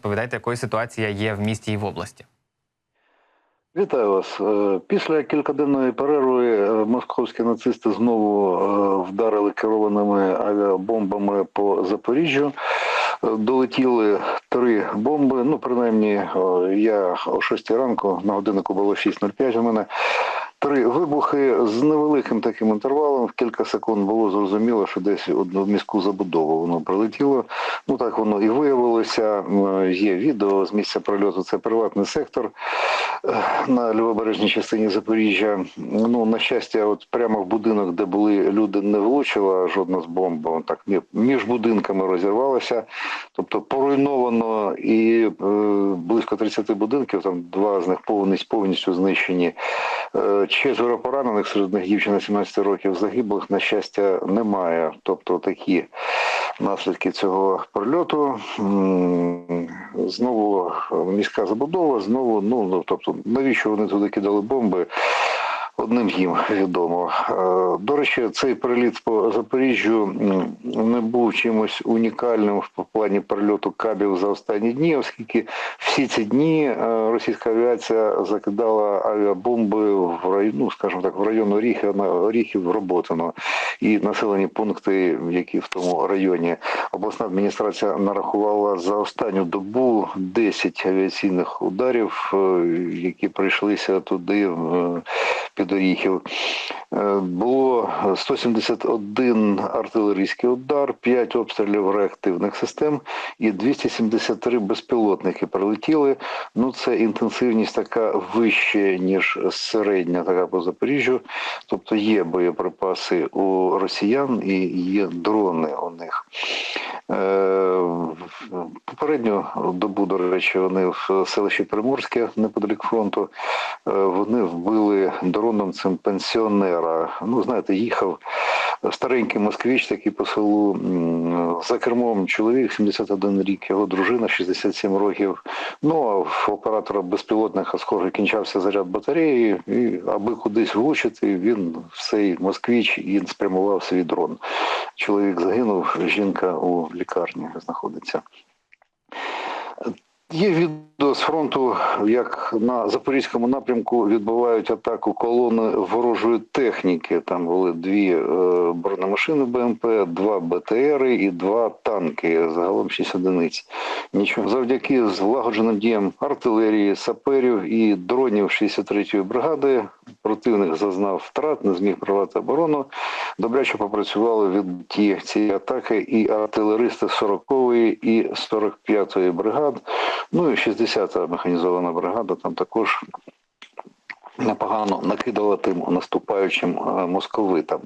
розповідайте, якою ситуація є в місті і в області. Вітаю вас. Е, Після кількаденної перерви е, московські нацисти знову е, вдарили керованими авіабомбами по Запоріжжю. Долетіли три бомби. Ну, принаймні, я о 6 ранку на годиннику було 6.05 у мене. Три вибухи з невеликим таким інтервалом. В кілька секунд було зрозуміло, що десь одну міську забудову воно прилетіло. Ну так воно і виявилося. Є відео з місця прольоту. Це приватний сектор е, на лівобережній частині Запоріжжя. Ну на щастя, от прямо в будинок, де були люди, не влучила жодна з бомб. Так мі- між будинками розірвалося. Тобто поруйновано і е, близько 30 будинків. Там два з них повністю повністю знищені. Е, Четверо поранених серед них дівчина 17 років загиблих, на щастя, немає. Тобто такі наслідки цього прильоту. Знову міська забудова, знову, ну ну, тобто, навіщо вони туди кидали бомби? Одним їм відомо. Е, До речі, цей приліт по Запоріжжю не був чимось унікальним в плані прильоту кабів за останні дні, оскільки всі ці дні е, російська авіація закидала авіабомби в район, ну, скажімо так, в район Оріхів, Роботино і населені пункти, які в тому районі. Обласна адміністрація нарахувала за останню добу 10 авіаційних ударів, е, які прийшлися туди під Оріхів. Е, Було 171 артилерійський удар, 5 обстрілів реактивних систем і 273 безпілотники прилетіли. Ну це інтенсивність така вища, ніж середня така по Запоріжжю. Тобто є боєприпаси у росіян і є дрони у них. Е, Попередню добу, до речі, вони в селищі Приморське неподалік фронту. е, Вони вбили дроном цим пенсіонера. Ну, знаєте, їхав старенький москвич, такий по селу за кермом чоловік, 71 рік, його дружина 67 років. Ну а в оператора безпілотника, схоже, кінчався заряд батареї, і аби кудись влучити, він в цей москвич і спрямував свій дрон. Чоловік загинув, жінка у лікарні знаходиться. Є відео з фронту, як на запорізькому напрямку відбувають атаку колони ворожої техніки. Там були дві е, бронемашини БМП, два БТРи і два танки. Загалом шість одиниць. Нічого завдяки злагодженим діям артилерії, саперів і дронів 63-ї бригади. Противник зазнав втрат, не зміг провати оборону. Добряче попрацювали від цієї атаки і артилеристи 40-ї і 45-ї бригад. Ну і 60-та механізована бригада там також непогано накидала тим наступаючим е, московитам.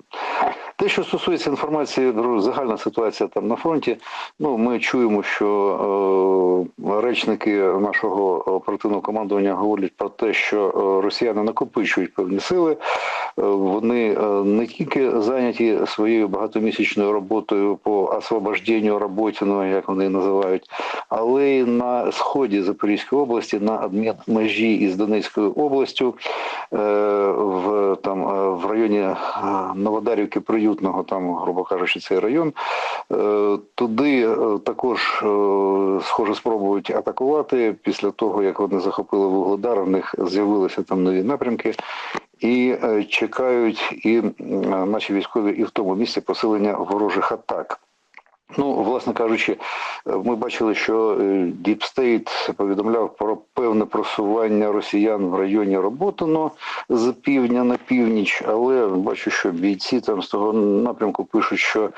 Те, що стосується інформації, загальна ситуація там на фронті, ну ми чуємо, що е, речники нашого оперативного командування говорять про те, що е, росіяни накопичують певні сили. Е, Вони е, не тільки зайняті своєю багатомісячною роботою по освобожденню Роботіного, як вони називають, але й на сході Запорізької області, на адмінмежі із Донецькою областю, в там в районі Новодарівки Приютного, там, грубо кажучи, цей район. Е, Туди е, також е, схоже спробують атакувати після того, як вони захопили Вугледар. В них з'явилися там нові напрямки. І чекають і наші військові і в тому місці посилення ворожих атак. Ну, власне кажучи, е, ми бачили, що State повідомляв про певне просування росіян в районі Роботино з півдня на північ, але бачу, що бійці там з того напрямку пишуть, що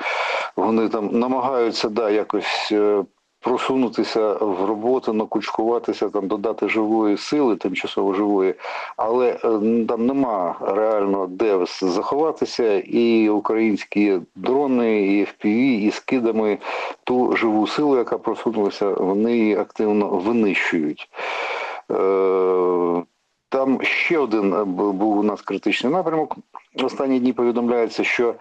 вони там намагаються да, якось е, просунутися в роботу, накучкуватися, там додати живої сили, тимчасово живої, але е, там нема реально де заховатися, і українські дрони, і FPV, і скидами ту живу силу, яка просунулася, вони її активно винищують. Е, Там ще один був у нас критичний напрямок. Останні дні повідомляється, що е,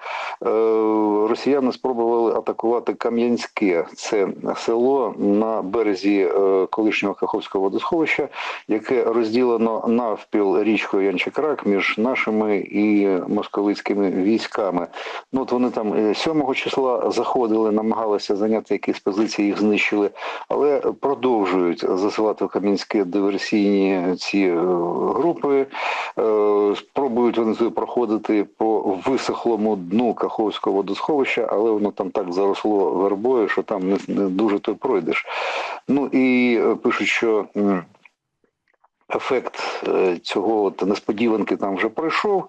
росіяни спробували атакувати Кам'янське. Це село на березі е, колишнього Каховського водосховища, яке розділено навпіл річкою Янчикрак між нашими і московицькими військами. Ну от вони там е, 7 числа заходили, намагалися зайняти якісь позиції, їх знищили, але продовжують засилати в Кам'янське диверсійні ці е, групи. Е, Спробують вони туди проходити по висохлому дну Каховського водосховища, але воно там так заросло вербою, що там не, не дуже то пройдеш. Ну і е, пишуть, що ефект е, цього от несподіванки там вже пройшов.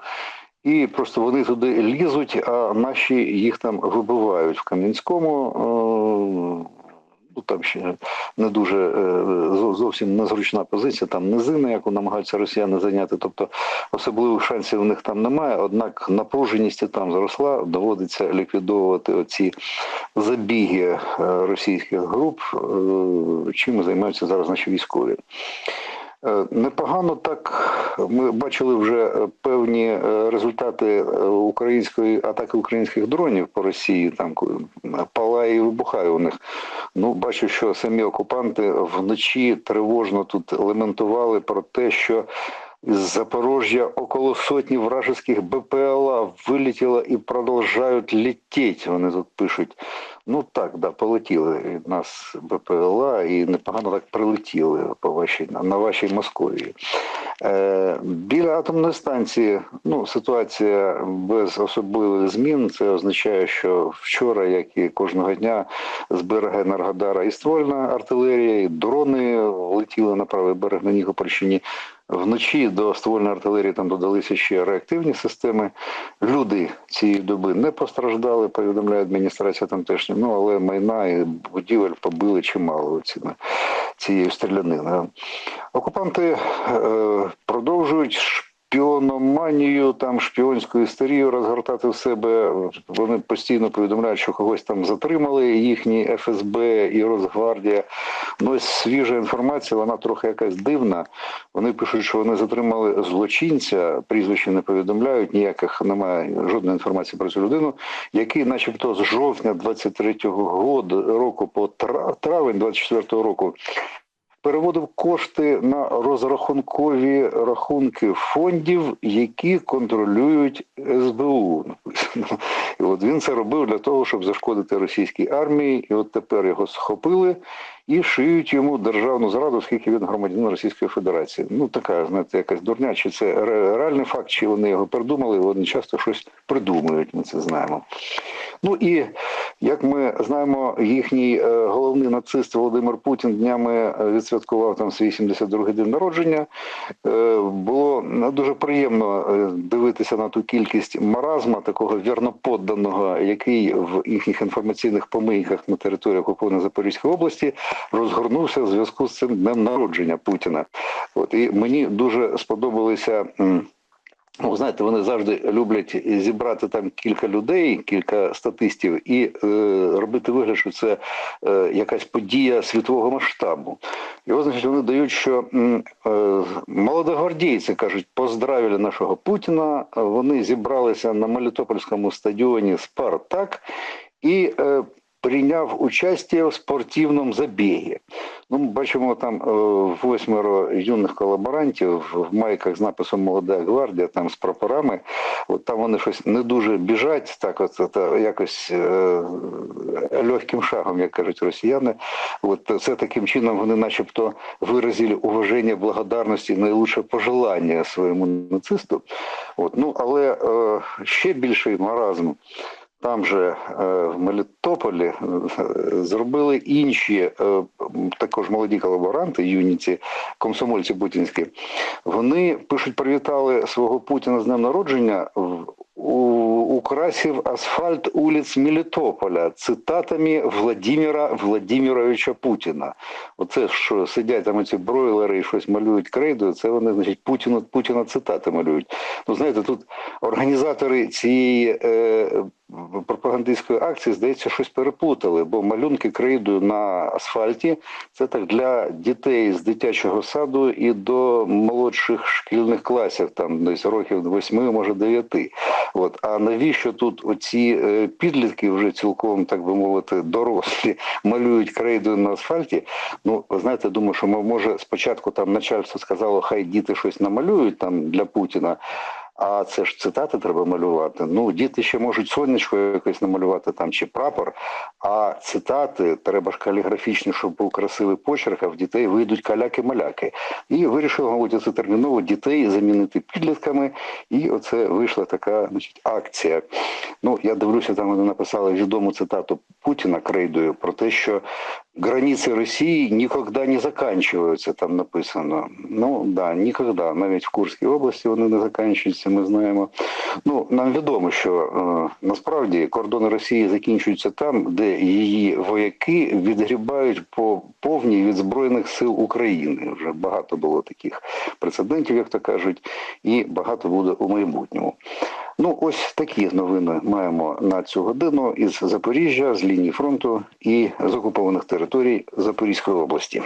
І просто вони туди лізуть, а наші їх там вибивають в Кам'янському. Там ще не дуже е, зовсім незручна позиція, там низина, яку намагаються росіяни зайняти. Тобто особливих шансів у них там немає. Однак напруженість там зросла, доводиться ліквідовувати оці забіги е, російських груп, е, чим займаються зараз наші військові. Е, Непогано так ми бачили вже е, певні е, результати української атаки українських дронів по Росії. Там палає і вибухає у них. Ну бачу, що самі окупанти вночі тривожно тут лементували про те, що з Запорожжя около сотні вражеских БПЛА вилетіло і продовжують летіти. Вони тут пишуть. Ну так, да, полетіли нас БПЛА і непогано так прилетіли по вашій, на, вашій Московії. Е, біля атомної станції ну, ситуація без особливих змін. Це означає, що вчора, як і кожного дня, з берега Енергодара і ствольна артилерія, і дрони летіли на правий берег на Нікопольщині. Вночі до ствольної артилерії там додалися ще реактивні системи. Люди цієї доби не постраждали, повідомляє адміністрація тамтешня. Ну але майна і будівель побили чимало ціна цієї стрілянини. Окупанти е, продовжують шпіономанію, там шпіонську історію розгортати в себе. Вони постійно повідомляють, що когось там затримали, їхні ФСБ і Росгвардія. Ну, ось свіжа інформація, вона трохи якась дивна. Вони пишуть, що вони затримали злочинця, прізвище не повідомляють, ніяких немає жодної інформації про цю людину, який, начебто, з жовтня 23-го року по травень 24-го року переводив кошти на розрахункові рахунки фондів, які контролюють СБУ. Написано. І от він це робив для того, щоб зашкодити російській армії, і от тепер його схопили і шиють йому державну зраду, оскільки він громадянин Російської Федерації. Ну така, знаєте, якась дурня, чи це реальний факт, чи вони його придумали, вони часто щось придумують, ми це знаємо. Ну і як ми знаємо, їхній е, головний нацист Володимир Путін днями е, відсвяткував там свій 72-й день народження. Е, Було дуже приємно дивитися на ту кількість маразма, такого вірноподданого, який в їхніх інформаційних помийках на території окупованої Запорізької області розгорнувся в зв'язку з цим днем народження Путіна. От і мені дуже сподобалися. Ну, знаєте, вони завжди люблять зібрати там кілька людей, кілька статистів, і е, робити вигляд, що це е, якась подія світового масштабу. І от, значить, вони дають, що е, молодогвардійці кажуть, поздравили нашого Путіна. Вони зібралися на Мелітопольському стадіоні Спартак і е, прийняв участь в спортивному забігі. Ну, ми бачимо там е, восьмеро юних колаборантів в майках з написом Молода гвардія, там з прапорами. От там вони щось не дуже біжать, так от, от якось е, легким шагом, як кажуть росіяни. От це таким чином вони, начебто, виразили уваження, благодарності, найлучше пожелання своєму нацисту. От, ну, але е, ще більший маразм. Там же е, в Мелітополі е, зробили інші е, також молоді колаборанти, юніці, комсомольці путінські. Вони пишуть, привітали свого Путіна з днем народження украсив асфальт улиц Мелітополя цитатами Владимира Владимировича Путіна. Оце що сидять там ці бройлери і щось малюють крейдою, це вони, значить, Путіна, Путіна цитати малюють. Ну, знаєте, тут організатори цієї е, пропагандистської акції, здається, щось переплутали, бо малюнки крейдою на асфальті це так для дітей з дитячого саду і до молодших шкільних класів, там десь років восьми, може дев'яти. От а навіщо тут оці е, підлітки вже цілком, так би мовити, дорослі малюють крейдою на асфальті? Ну, ви знаєте, думаю, що мо- може спочатку там начальство сказало, хай діти щось намалюють там для Путіна. А це ж цитати треба малювати. Ну, діти ще можуть сонечко якось намалювати там чи прапор, а цитати треба ж каліграфічні, щоб був красивий почерк, а в дітей вийдуть каляки-маляки. І вирішили, мабуть, це терміново дітей замінити підлітками. І оце вийшла така значить, акція. Ну, я дивлюся, там вони написали відому цитату Путіна крейдою про те, що границі Росії ніколи не закінчуються, там написано. Ну, да, ніколи. Навіть в Курській області вони не закінчуються, ми знаємо. Ну, нам відомо, що е, насправді кордони Росії закінчуються там, де її вояки відгрібають по повній від Збройних сил України. Вже багато було таких прецедентів, як то кажуть, і багато буде у майбутньому. Ну, ось такі новини маємо на цю годину із Запоріжжя, з лінії фронту і з окупованих територій Запорізької області.